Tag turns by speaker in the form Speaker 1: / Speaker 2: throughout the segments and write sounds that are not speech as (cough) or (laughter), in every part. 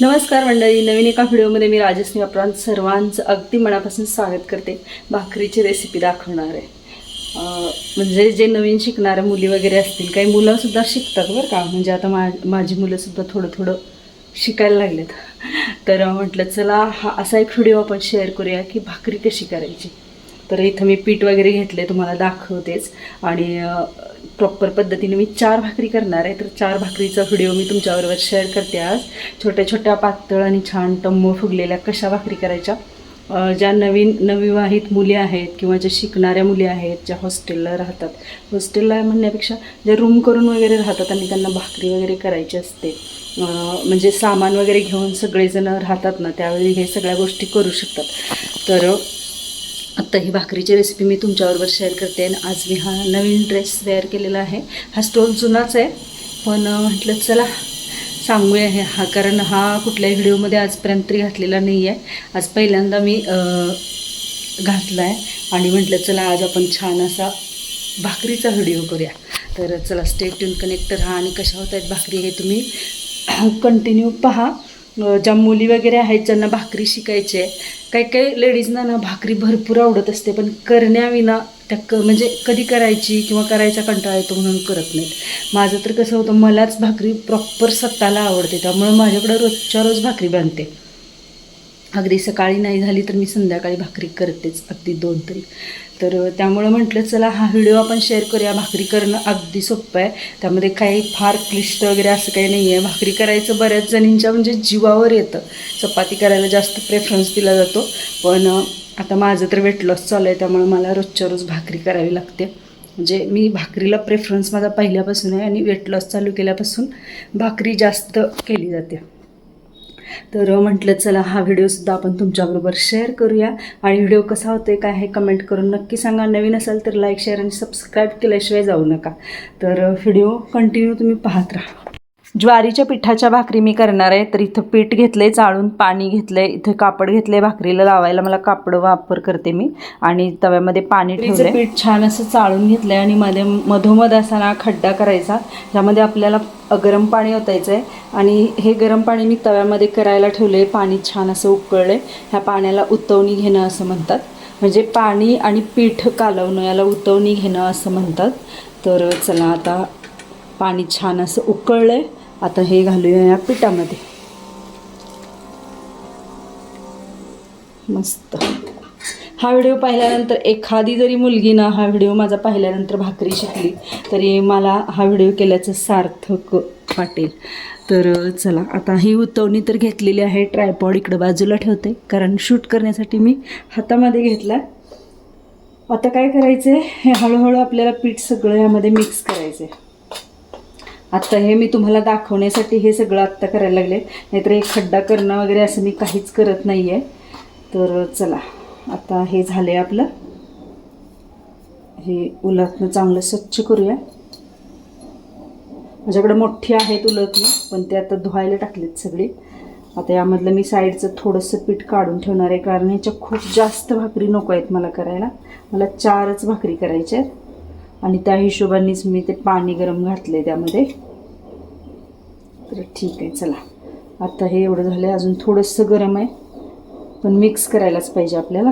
Speaker 1: नमस्कार मंडळी नवीन एका व्हिडिओमध्ये मी राजश्री आपण सर्वांचं अगदी मनापासून स्वागत करते. भाकरीची रेसिपी दाखवणार आहे. म्हणजे जे नवीन शिकणाऱ्या मुली वगैरे असतील काही मुलंसुद्धा शिकतात बरं का? म्हणजे आता मा माझी मुलंसुद्धा थोडं थोडं शिकायला लागलेत. तर म्हटलं चला हा असा एक व्हिडिओ आपण शेअर करूया की भाकरी कशी करायची. तर इथं मी पीठ वगैरे घेतले तुम्हाला दाखवतेच. आणि प्रॉपर पद्धतीने मी चार भाकरी करणार आहे. तर चार भाकरीचा व्हिडिओ मी तुमच्याबरोबर शेअर करते आज. छोट्या छोट्या पातळ आणि छान टम्म फुगलेल्या कशा भाकरी करायच्या? ज्या नवीन नवविवाहित मुली आहेत किंवा ज्या शिकणाऱ्या मुली आहेत ज्या हॉस्टेलला राहतात. हॉस्टेलला म्हणण्यापेक्षा ज्या रूम करून वगैरे राहतात आणि त्यांना भाकरी वगैरे करायची असते. म्हणजे सामान वगैरे घेऊन सगळेजण राहतात ना त्यावेळी हे सगळ्या गोष्टी करू शकतात. तर आत्ता ही भाकरीची रेसिपी मी तुमच्याबरोबर शेअर करते आणि आज मी हा नवीन ड्रेस वेअर केलेला आहे. हा स्टोल जुनाच आहे पण म्हटलं चला सांगूया हे हा कारण हा कुठल्याही व्हिडिओमध्ये आजपर्यंत तरी घातलेला नाही आहे आज पहिल्यांदा मी घातला आहे आणि म्हटलं चला आज आपण छान असा भाकरीचा व्हिडिओ करूया. तर चला स्टेट ट्यून कनेक्ट राहा आणि कशा होत आहेत भाकरी हे तुम्ही (clears throat) कंटिन्यू पहा. ज्या मुली वगैरे आहेत ज्यांना भाकरी शिकायची आहे काही काही लेडीजना ना भाकरी भरपूर आवडत असते पण करण्याविना त्या क म्हणजे कधी करायची किंवा करायचा कंटाळा येतो म्हणून करत नाहीत. माझं तर कसं होतं मलाच भाकरी प्रॉपर स्वतःला आवडते त्यामुळे माझ्याकडं रोजच्या रोज भाकरी बनते. अगदी सकाळी नाही झाली तर मी संध्याकाळी भाकरी करतेच अगदी दोन तरी. तर त्यामुळं म्हटलं चला हा व्हिडिओ आपण शेअर करूया. भाकरी करणं अगदी सोपं आहे. त्यामध्ये काही फार क्लिष्ट वगैरे असं काही नाही आहे. भाकरी करायचं बऱ्याच जणींच्या म्हणजे जीवावर येतं. चपाती करायला जास्त प्रेफरन्स दिला जातो. पण आता माझं तर वेट लॉस चालू आहे. त्यामुळे मला रोजच्या रोज भाकरी करावी लागते. म्हणजे मी भाकरीला प्रेफरन्स माझा पहिल्यापासून आहे आणि वेट लॉस चालू केल्यापासून भाकरी जास्त केली जाते. तर म्हटलं चला हा व्हिडिओसुद्धा आपण तुमच्याबरोबर शेअर करूया. आणि व्हिडिओ कसा होतो आहे काय हे कमेंट करून नक्की सांगा. नवीन असाल तर लाईक शेअर आणि सबस्क्राईब केल्याशिवाय जाऊ नका. तर व्हिडिओ कंटिन्यू तुम्ही पाहत राहा. ज्वारीच्या पिठाच्या भाकरी मी करणार आहे. तर इथं पीठ घेतलंय चाळून पाणी घेतलंय. इथं कापड घेतलंय भाकरीला लावायला मला कापड वापर करते मी. आणि तव्यामध्ये पाणी ठेवलंय. पीठ छान असं चाळून घेतलंय आणि मध्ये मधोमध असा ना खड्डा करायचा. ज्यामध्ये आपल्याला गरम पाणी ओतायचं आहे आणि हे गरम पाणी मी तव्यामध्ये करायला ठेवले पाणी छान असं उकळलंय. ह्या पाण्याला उतवणी घेणं असं म्हणतात. म्हणजे पाणी आणि पीठ कालवणं याला उतवणी घेणं असं म्हणतात. तर चला आता पाणी छान असं उकळलंय. आता हे घालूया या पिठामध्ये. मस्त. हा व्हिडिओ पाहिल्यानंतर एखादी जरी मुलगी ना हा व्हिडिओ माझा पाहिल्यानंतर भाकरी शिकली तरी मला हा व्हिडिओ केल्याचं सार्थक वाटेल. तर चला आता ही उतवणी तर घेतलेली आहे ट्रायपॉड इकडं बाजूला ठेवते कारण शूट करण्यासाठी मी हातामध्ये घेतला आता काय करायचं आहे हे हळूहळू आपल्याला पीठ सगळं यामध्ये मिक्स करायचं आहे आत्ता हे मी तुम्हाला दाखवण्यासाठी हे सगळं आत्ता करायला लागले. नाहीतर एक खड्डा करणं वगैरे असं मी काहीच करत नाही आहे तर चला आता हे झालं आहे आपलं. हे उलटणं चांगलं स्वच्छ करूया. माझ्याकडे मोठी आहेत उलटणी पण ते आता धुवायला टाकलेत सगळी. आता यामधलं मी साईडचं थोडंसं पीठ काढून ठेवणार आहे कारण ह्याच्या खूप जास्त भाकरी नको आहेत मला करायला. मला चारच भाकरी करायच्या आहेत. आणि त्या हिशोबानेच मी ते पाणी गरम घातले त्यामध्ये. तर ठीक आहे चला. आता हे एवढं झालं आहे अजून थोडंसं गरम आहे. पण मिक्स करायलाच पाहिजे आपल्याला.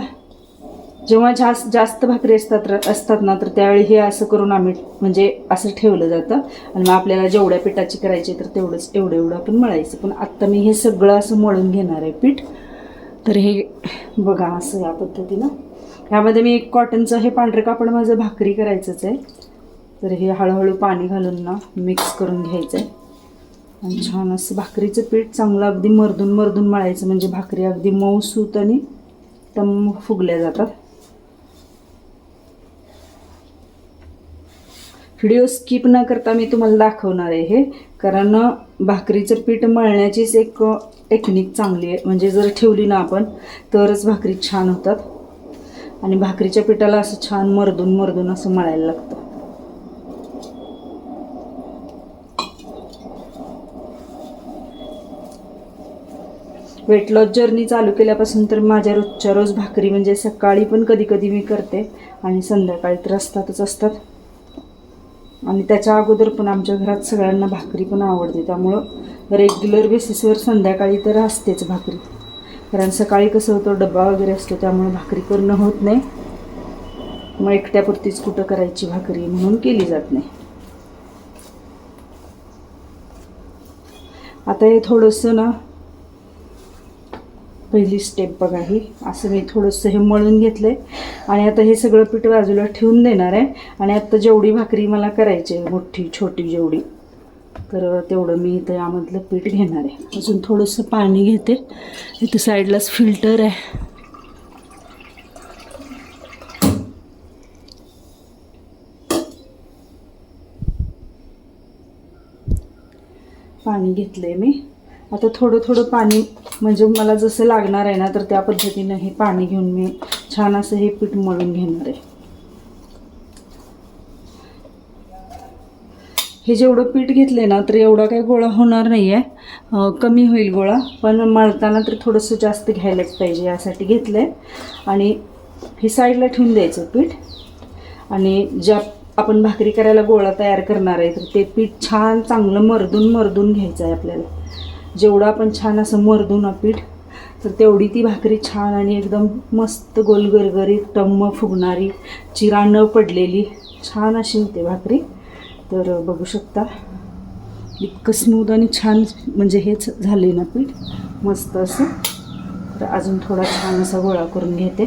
Speaker 1: जेव्हा जास्त जास्त भाकरी असतात असतात ना तर त्यावेळी हे असं करून आम्ही म्हणजे असं ठेवलं जातं. आणि मग आपल्याला जेवढ्या पिठाची करायची तर तेवढंच एवढं एवढं आपण मळायचं. पण आत्ता मी हे सगळं असं मळून घेणार आहे पीठ. तर हे बघा असं या पद्धतीनं. ह्यामध्ये मी एक कॉटनचं हे पांढरं कापड माझं भाकरी करायचंच आहे. तर हे हळूहळू पाणी घालून ना मिक्स करून घ्यायचं आहे आणि छान असं भाकरीचं पीठ चांगलं अगदी मर्दून मर्दून मळायचं म्हणजे भाकरी अगदी मऊसूत आणि तम फुगल्या जातात. व्हिडिओ स्किप न करता मी तुम्हाला दाखवणार आहे हे. कारण भाकरीचं पीठ मळण्याचीच एक टेक्निक चांगली आहे. म्हणजे जर ठेवली ना आपण तरच भाकरी छान होतात. आणि भाकरीच्या पिठाला असं छान मर्दून मर्दून असं मळायला लागतं. वेट लॉस जर्नी चालू केल्यापासून तर माझ्या रोजच्या रोज भाकरी म्हणजे सकाळी पण कधी कधी मी करते आणि संध्याकाळी तर असतातच असतात. आणि त्याच्या अगोदर पण आमच्या घरात सगळ्यांना भाकरी पण आवडते त्यामुळं रेग्युलर बेसिसवर संध्याकाळी तर असतेच भाकरी. कारण सकाळी कसं होतं डब्बा वगैरे असतो त्यामुळे भाकरी करणं होत नाही. मग एकट्यापुरतीच कुठं करायची भाकरी म्हणून केली जात नाही. आता हे थोडंसं ना पहिली स्टेप बघा ही. असं मी थोडंसं हे मळून घेतलं आहे आणि आता हे सगळं पीठ बाजूला ठेवून देणार आहे. आणि आता जेवढी भाकरी मला करायची आहे मोठी छोटी जेवढी तर तेवढं मी इथं यामधलं पीठ घेणार आहे. अजून थोडंसं पाणी घेते. इथं साईडलाच फिल्टर आहे. पाणी घेतलं आहे मी. आता थोडं थोडं पाणी म्हणजे मला जसं लागणार आहे ना तर त्या पद्धतीनं हे पाणी घेऊन मी छान असं हे पीठ मळून घेणार आहे. हे जेवढं पीठ घेतले ना तर एवढा काही गोळा होणार नाही आहे कमी होईल गोळा पण मळताना तर थोडंसं जास्त घ्यायलाच पाहिजे यासाठी घेतलं आहे आणि हे साईडला ठेवून द्यायचं पीठ. आणि ज्या आपण भाकरी करायला गोळा तयार करणार आहे तर ते पीठ छान चांगलं मरदून मरदून घ्यायचं आहे आपल्याला. जेवढं आपण छान असं मरदून ना पीठ तर तेवढी ती भाकरी छान आणि एकदम मस्त गोलगरगरीत टम्म फुगणारी चिरा न पडलेली छान अशी होते भाकरी. तर बघू शकता. इतकं स्मूद आणि छान म्हणजे हेच झाले ना पीठ. मस्त असं. तर अजून थोडा छान असा गोळा करून घेते.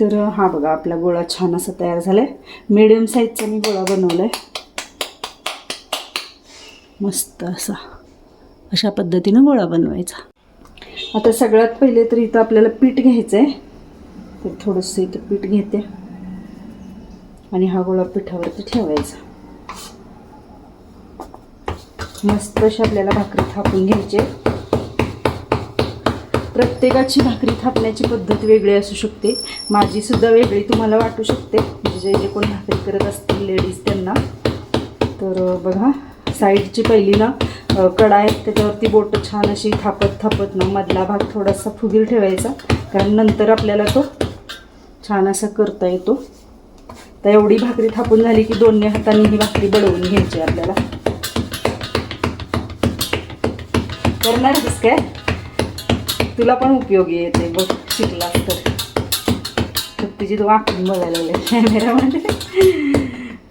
Speaker 1: तर हा बघा आपला गोळा छान असा तयार झाला आहे मिडियम साईजचा मी गोळा बनवला आहे मस्त असा. अशा पद्धतीनं गोळा बनवायचा. आता सगळ्यात पहिले तर इथं आपल्याला पीठ घ्यायचं आहे तर थोडंसं इथं पीठ घेते. आणि हा गोळा पिठावरती ठेवायचा. मस्त अशी आपल्याला भाकरी थापून घ्यायची. प्रत्येकाची भाकरी थापण्याची पद्धत वेगळी असू शकते. माझी सुद्धा वेगळी तुम्हाला वाटू शकते. म्हणजे जे जे कोण भाकरी करत असतील लेडीज त्यांना. तर बघा साईडची पहिली ना कडा आहेत त्याच्यावरती बोटं छान अशी थापत थापत ना मधला भाग थोडासा फुगीर ठेवायचा. कारण नंतर आपल्याला तो छान असा करता येतो. तर एवढी भाकरी थापून झाली की दोन्ही हातांनी ही भाकरी बडवून घ्यायची आपल्याला. करणार आहेस काय? तुला पण उपयोगी येते बघ शिकलास तर. तिची तुझी तू आखून बघायला लागले कॅमेरामध्ये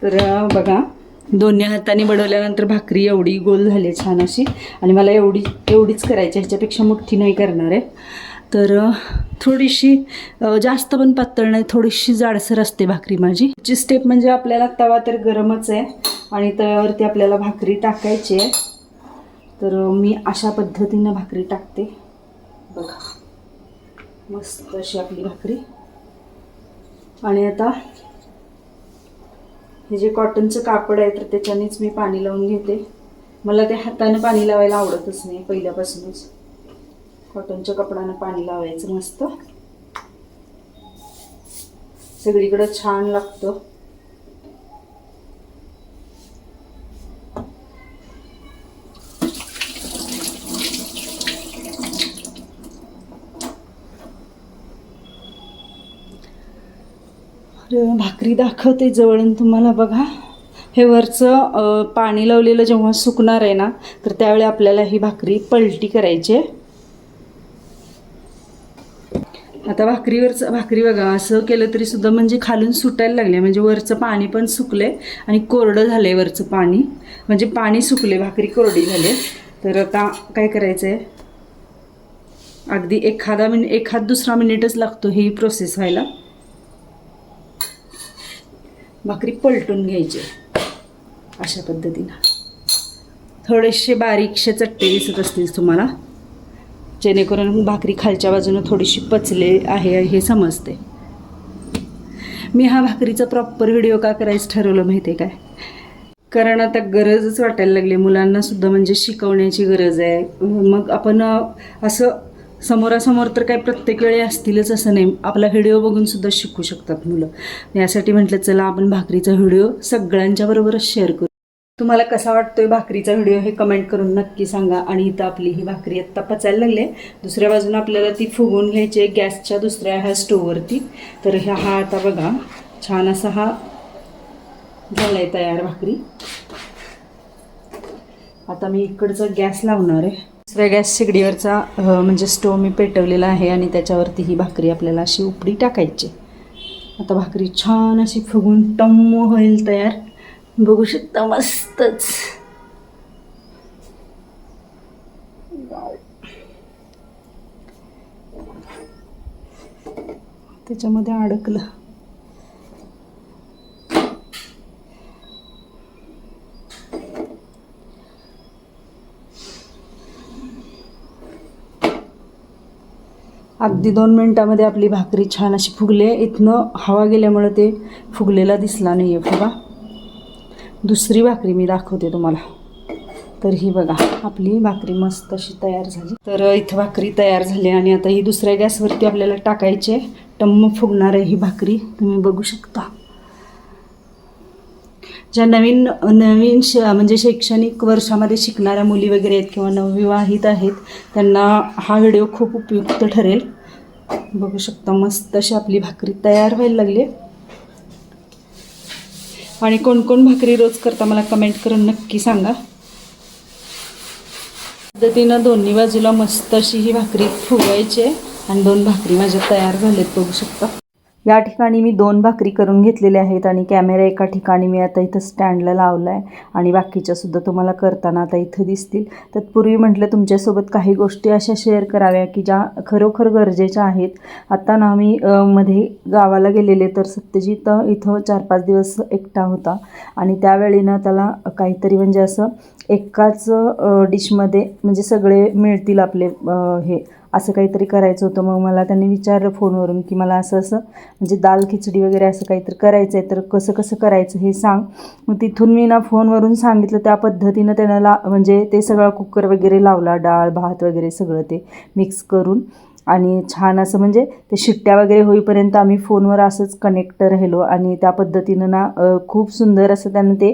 Speaker 1: तर बघा दोन्ही हाताने बडवल्यानंतर भाकरी एवढी गोल झाली आहे छान अशी. आणि मला एवढी एवढीच करायची ह्याच्यापेक्षा मोठी नाही करणार आहे. तर थोडीशी जास्त पण पातळ नाही थोडीशी जाडसर असते भाकरी माझी. ची स्टेप म्हणजे आपल्याला तवा तर गरमच आहे आणि तव्यावरती आपल्याला भाकरी टाकायची आहे. तर मी अशा पद्धतीनं भाकरी टाकते. बघा. मस्त अशी आपली भाकरी. आणि आता हे जे कॉटनचं कापड आहे तर त्याच्यानेच मी पाणी लावून घेते. मला ते हाताने पाणी लावायला आवडतच नाही पहिल्यापासूनच. कॉटनच्या कपड्यानं पाणी लावायचं मस्त. सगळीकडं छान लागतं. भाकरी दाखवते जवळून तुम्हाला बघा. हे वरचं पाणी लावलेलं जेव्हा सुकणार आहे ना तर त्यावेळी आपल्याला ही भाकरी पलटी करायची आहे. आता भाकरीवरचं भाकरी बघा असं केलं तरी सुद्धा म्हणजे खालून सुटायला लागले. म्हणजे वरचं पाणी पण सुकले आणि कोरडं झालं आहे वरचं पाणी. म्हणजे पाणी सुकले भाकरी कोरडी झाली. तर आता काय करायचं आहे अगदी एखादा मिनिट एखाद दुसरा मिनिटच लागतो ही प्रोसेस व्हायला. भाकरी पलटून घ्यायची. अशा पद्धतीनं. थोडेसे बारीकशे चट्टे दिसत असतील तुम्हाला. जेणेकरून भाकरी खालच्या बाजूनं थोडीशी पचले आहे हे समजते. मी हा भाकरीचा प्रॉपर व्हिडिओ का करायचं ठरवलं माहिती आहे काय? कारण आता गरजच वाटायला लागली. मुलांना सुद्धा म्हणजे शिकवण्याची गरज आहे. मग आपण असं समोरासमोर तर काय प्रत्येक वेळी असतीलच असं नाही. आपला व्हिडिओ बघून सुद्धा शिकू शकतात मुलं. यासाठी म्हटलं चला आपण भाकरीचा व्हिडिओ सगळ्यांच्याबरोबरच शेअर करू. तुम्हाला कसा वाटतोय भाकरीचा व्हिडिओ हे कमेंट करून नक्की सांगा. आणि इथं आपली ही भाकरी आत्ता पचायला लागली दुसऱ्या बाजूनं आपल्याला ती फुगवून घ्यायची आहे गॅसच्या दुसऱ्या ह्या स्टोववरती तर ह्या हा आता बघा छान असा हा झाला आहे तयार भाकरी. आता मी इकडचा गॅस लावणार आहे. दुसऱ्या गॅस शेगडीवरचा म्हणजे स्टोव मी पेटवलेला आहे आणि त्याच्यावरती ही भाकरी आपल्याला अशी उपडी टाकायची आता भाकरी छान अशी फुगून टम्म होईल तयार. बघू शकता मस्तच. त्याच्यामध्ये अडकलं. अगदी दोन मिनटामध्ये आपली भाकरी छान अशी फुगली इथनं हवा गेल्यामुळे ते फुगलेला दिसला नाही आहे बघा. दुसरी भाकरी मी दाखवते तुम्हाला. तर ही बघा आपली भाकरी मस्त अशी तयार झाली. तर इथं भाकरी तयार झाली आणि आता ही दुसऱ्या गॅसवरती आपल्याला टाकायची. टम्म फुगणार आहे ही भाकरी तुम्ही बघू शकता. ज्या नवीन नवीन श म्हणजे शैक्षणिक वर्षामध्ये शिकणाऱ्या मुली वगैरे आहेत किंवा नवविवाहित आहेत त्यांना हा व्हिडिओ खूप उपयुक्त ठरेल. बघू शकता मस्त अशी आपली भाकरी तयार व्हायला लागली. आणि कोण कोण भाकरी रोज करता मला कमेंट करून नक्की सांगा. पद्धतीनं दोन्ही बाजूला मस्त अशी ही भाकरी फुगवायची आहे. आणि दोन भाकरी माझ्या तयार झालेत बघू शकता. या ठिकाणी मी दोन भाकरी करून घेतलेल्या आहेत आणि कॅमेरा एका ठिकाणी मी आता इथं स्टँडला लावला आहे आणि बाकीच्यासुद्धा तुम्हाला करताना आता इथं दिसतील. तत्पूर्वी म्हटलं तुमच्यासोबत काही गोष्टी अशा शेअर कराव्या की ज्या खरोखर गरजेच्या आहेत. आता ना मी मध्ये गावाला गेलेले तर सत्यजित इथं चार पाच दिवस एकटा होता आणि त्यावेळी ना त्याला काहीतरी म्हणजे असं एकाच डिशमध्ये म्हणजे सगळे मिळतील आपले हे असं काहीतरी करायचं होतं. मग मला त्यांनी विचारलं फोनवरून की मला असं असं म्हणजे दाल खिचडी वगैरे असं काहीतरी करायचं आहे तर कसं कसं करायचं हे सांग. मग तिथून मी ना फोनवरून सांगितलं त्या पद्धतीनं त्यानं ला म्हणजे ते सगळं कुकर वगैरे लावला डाळ भात वगैरे सगळं ते मिक्स करून. आणि छान असं म्हणजे ते शिट्ट्या वगैरे होईपर्यंत आम्ही फोनवर असंच कनेक्ट राहिलो. आणि त्या पद्धतीनं ना खूप सुंदर असं त्यानं ते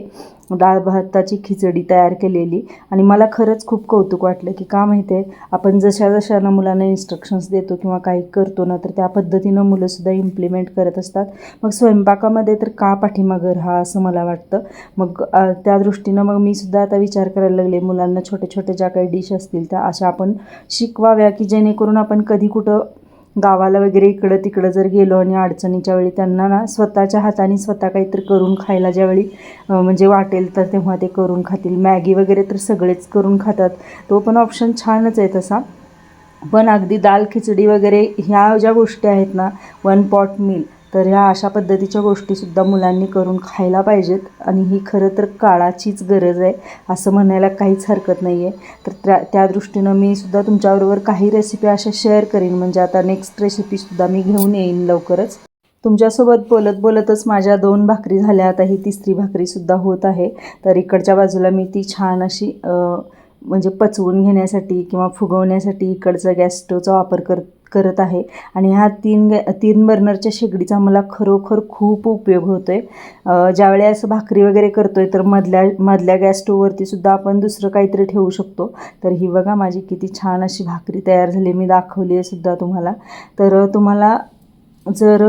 Speaker 1: डाळ भाताची खिचडी तयार केलेली. आणि मला खरंच खूप कौतुक वाटलं की का माहिती आहे आपण जशा जशा ना मुलांना इन्स्ट्रक्शन्स देतो किंवा काही करतो ना तर त्या पद्धतीनं मुलंसुद्धा इम्प्लिमेंट करत असतात. मग स्वयंपाकामध्ये तर का पाठीमागं राहा असं मला वाटतं. मग त्या दृष्टीनं मग मी सुद्धा आता विचार करायला लागले मुलांना छोटे छोटे ज्या काही डिश असतील त्या अशा आपण शिकवाव्या की जेणेकरून आपण कधी कुठं गावाला वगैरे इकडं तिकडं जर गेलो आणि अडचणीच्या वेळी त्यांना ना स्वतःच्या हाताने स्वतः काहीतरी करून खायला ज्यावेळी म्हणजे वाटेल तर तेव्हा ते करून खातील. मॅगी वगैरे तर सगळेच करून खातात. तो पण ऑप्शन छानच आहे तसा. पण अगदी दाल खिचडी वगैरे ह्या ज्या गोष्टी आहेत ना वन पॉट मिल तर ह्या अशा पद्धतीच्या गोष्टीसुद्धा मुलांनी करून खायला पाहिजेत. आणि ही खरं तर काळाचीच गरज आहे असं म्हणायला काहीच हरकत नाही आहे तर त्या त्या दृष्टीनं मी सुद्धा तुमच्याबरोबर काही रेसिपी अशा शेअर करीन. म्हणजे आता नेक्स्ट रेसिपीसुद्धा मी घेऊन येईन लवकरच. तुमच्यासोबत बोलत बोलतच माझ्या दोन भाकरी झाल्या. आता ही तिसरी भाकरीसुद्धा होत आहे. तर इकडच्या बाजूला मी ती छान अशी म्हणजे पचवून घेण्यासाठी किंवा फुगवण्यासाठी इकडचा गॅस स्टोवचा वापर कर करत आहे. आणि ह्या तीन गॅ तीन बर्नरच्या शेगडीचा मला खरोखर खूप उपयोग होतो आहे ज्यावेळी असं भाकरी वगैरे करतो आहे तर मधल्या मधल्या गॅस स्टोववरती सुद्धा आपण दुसरं काहीतरी ठेवू शकतो. तर ही बघा माझी किती छान अशी भाकरी तयार झाली मी दाखवली आहे सुद्धा तुम्हाला. तर तुम्हाला जर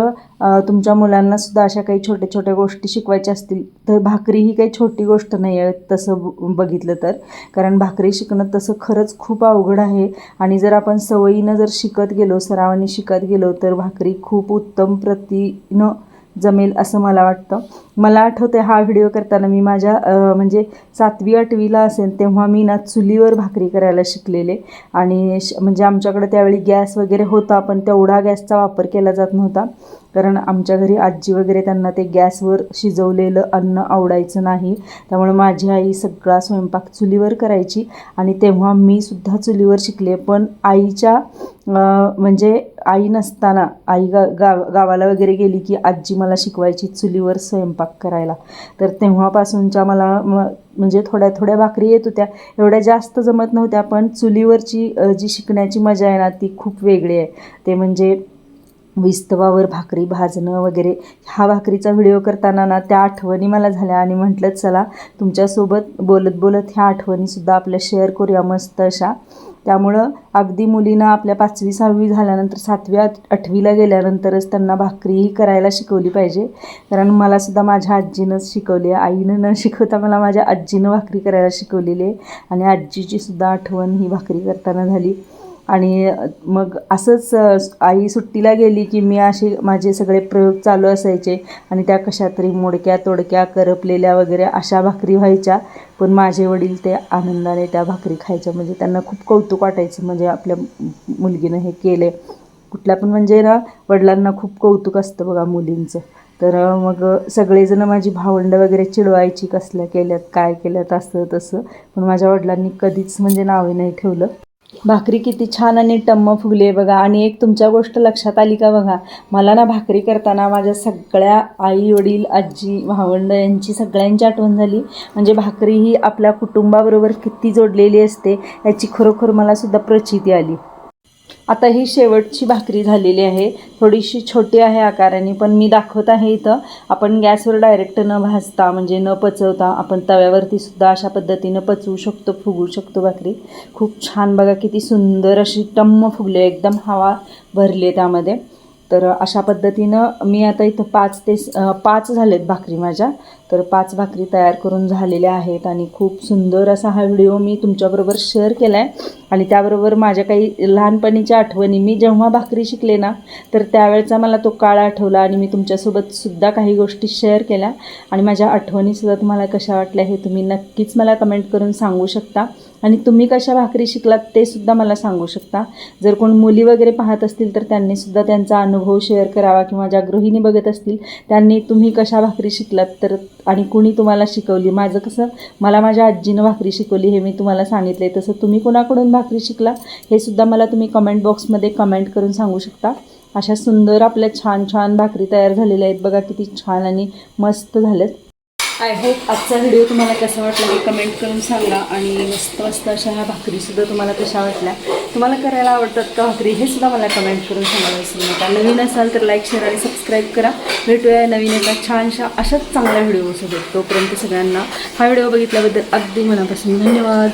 Speaker 1: तुमच्या मुलांना सुद्धा अशा काही छोट्या छोट्या गोष्टी शिकवायच्या असतील तर भाकरी ही काही छोटी गोष्ट नाही आहे तसं ब- बघितलं तर. कारण भाकरी शिकणं तसं खरंच खूप अवघड आहे. आणि जर आपण सवयीनं जर शिकत गेलो सरावाने शिकत गेलो तर भाकरी खूप उत्तम प्रतीनं जमेल असं मला वाटतं. मला आठवते हा व्हिडिओ करताना मी माझ्या म्हणजे सातवी आठवीला असेल तेव्हा मी ना चुलीवर भाकरी करायला शिकलेले. आणि श म्हणजे आमच्याकडे त्यावेळी गॅस वगैरे होता पण तेवढा गॅसचा वापर केला जात नव्हता. कारण आमच्या घरी आजी वगैरे त्यांना ते गॅसवर शिजवलेलं अन्न आवडायचं नाही. त्यामुळे माझी आई सगळा स्वयंपाक चुलीवर करायची आणि तेव्हा मी सुद्धा चुलीवर शिकले. पण आईच्या म्हणजे आई नसताना आई गा गाव गावाला वगैरे गेली की आजी मला शिकवायची चुलीवर स्वयंपाक करायला. तर तेव्हापासूनच्या मला म म्हणजे थोड्या थोड्या भाकरी येत होत्या. एवढ्या जास्त जमत नव्हत्या पण चुलीवरची जी शिकण्याची मजा आहे ना ती खूप वेगळी आहे. ते म्हणजे विस्तवावर भाकरी भाजणं वगैरे. हा भाकरीचा व्हिडिओ करताना ना त्या आठवणी मला झाल्या आणि म्हटलं चला तुमच्यासोबत बोलत बोलत ह्या आठवणीसुद्धा आपल्या शेअर करूया मस्त अशा. त्यामुळं अगदी मुलीनं आपल्या पाचवी सहावी झाल्यानंतर सातवी आठ- आठवीला गेल्यानंतरच त्यांना भाकरीही करायला शिकवली पाहिजे. कारण मला सुद्धा माझ्या आजीनंच शिकवली आहे आईनं न शिकवता मला माझ्या आजीनं भाकरी करायला शिकवलेली आहे. आणि आजीचीसुद्धा आठवण ही भाकरी करताना झाली. आणि मग असंच आई सुट्टीला गेली की मी असे माझे सगळे प्रयोग चालू असायचे आणि त्या कशा तरी मोडक्या तोडक्या करपलेल्या वगैरे अशा भाकरी व्हायच्या. पण माझे वडील ते आनंदाने त्या भाकरी खायच्या म्हणजे त्यांना खूप कौतुक वाटायचं म्हणजे आपल्या मुलगीनं हे केले कुठल्या पण म्हणजे ना वडिलांना खूप कौतुक असतं बघा मुलींचं. तर मग सगळेजण माझी भावंडं वगैरे चिडवायची कसल्या केल्यात काय केल्यात असं तसं. पण माझ्या वडिलांनी कधीच म्हणजे नावे नाही ठेवलं. भाकरी किती छान आणि टम्म फुगली आहे बघा. आणि एक तुमच्या गोष्ट लक्षात आली का बघा? मला ना भाकरी करताना माझ्या सगळ्या आई वडील आजी भावंड यांची सगळ्यांची आठवण झाली. म्हणजे भाकरी ही आपल्या कुटुंबाबरोबर किती जोडलेली असते याची खरोखर मलासुद्धा प्रचिती आली. आता ही शेवटची भाकरी झालेली आहे. थोडीशी छोटी आहे आकाराने पण मी दाखवत आहे इथं. आपण गॅसवर डायरेक्ट न भाजता म्हणजे न पचवता आपण तव्यावरती सुद्धा अशा पद्धतीनं पचवू शकतो फुगू शकतो भाकरी. खूप छान बघा किती सुंदर अशी टम्म फुगली एकदम हवा भरली आहे त्यामध्ये. तर अशा पद्धतीनं मी आता इथं पाच ते पाच झालेत भाकरी माझ्या. तर पाच भाकरी तयार करून झालेल्या आहेत आणि खूप सुंदर असा हा व्हिडिओ मी तुमच्याबरोबर शेअर केला आहे आणि त्याबरोबर माझ्या काही लहानपणीच्या आठवणी मी जेव्हा भाकरी शिकले ना तर त्यावेळचा मला तो काळ आठवला आणि मी तुमच्यासोबत सुद्धा काही गोष्टी शेअर केल्या. आणि माझ्या आठवणीसुद्धा तुम्हाला कशा वाटल्या हे तुम्ही नक्कीच मला कमेंट करून सांगू शकता. आणि तुम्ही कशा भाकरी शिकलात ते सुद्धा मला सांगू शकता. जर कोण मुली वगैरे पाहत असतील तर त्यांनी सुद्धा त्यांचा अनुभव शेअर करावा किंवा ज्या गृहिणी बघत असतील त्यांनी तुम्ही कशा भाकरी शिकलात तर आणि कुणी तुम्हाला शिकवली? माझं कसं? मला माझ्या आजीनं भाकरी शिकवली हे मी तुम्हाला सांगितले तसं तुम्ही कुणाकडून भाकरी शिकला हे सुद्धा मला तुम्ही कमेंट बॉक्समध्ये कमेंट करून सांगू शकता. अशा सुंदर आपल्या छान छान भाकरी तयार झालेल्या आहेत. बघा किती छान आणि मस्त झाल्यात. आय होप आजचा व्हिडिओ तुम्हाला कसा वाटला हे कमेंट करून सांगा आणि मस्त मस्त अशा ह्या भाकरीसुद्धा तुम्हाला कशा वाटल्या तुम्हाला करायला आवडतात का भाकरी हे सुद्धा मला कमेंट करून सांगायला विसरू नका नवीन असाल तर लाईक शेअर आणि सबस्क्राईब करा. भेटूया नवीन एका छानशा अशाच चांगल्या व्हिडिओसोबत तोपर्यंत सगळ्यांना हा व्हिडिओ बघितल्याबद्दल अगदी मनापासून धन्यवाद.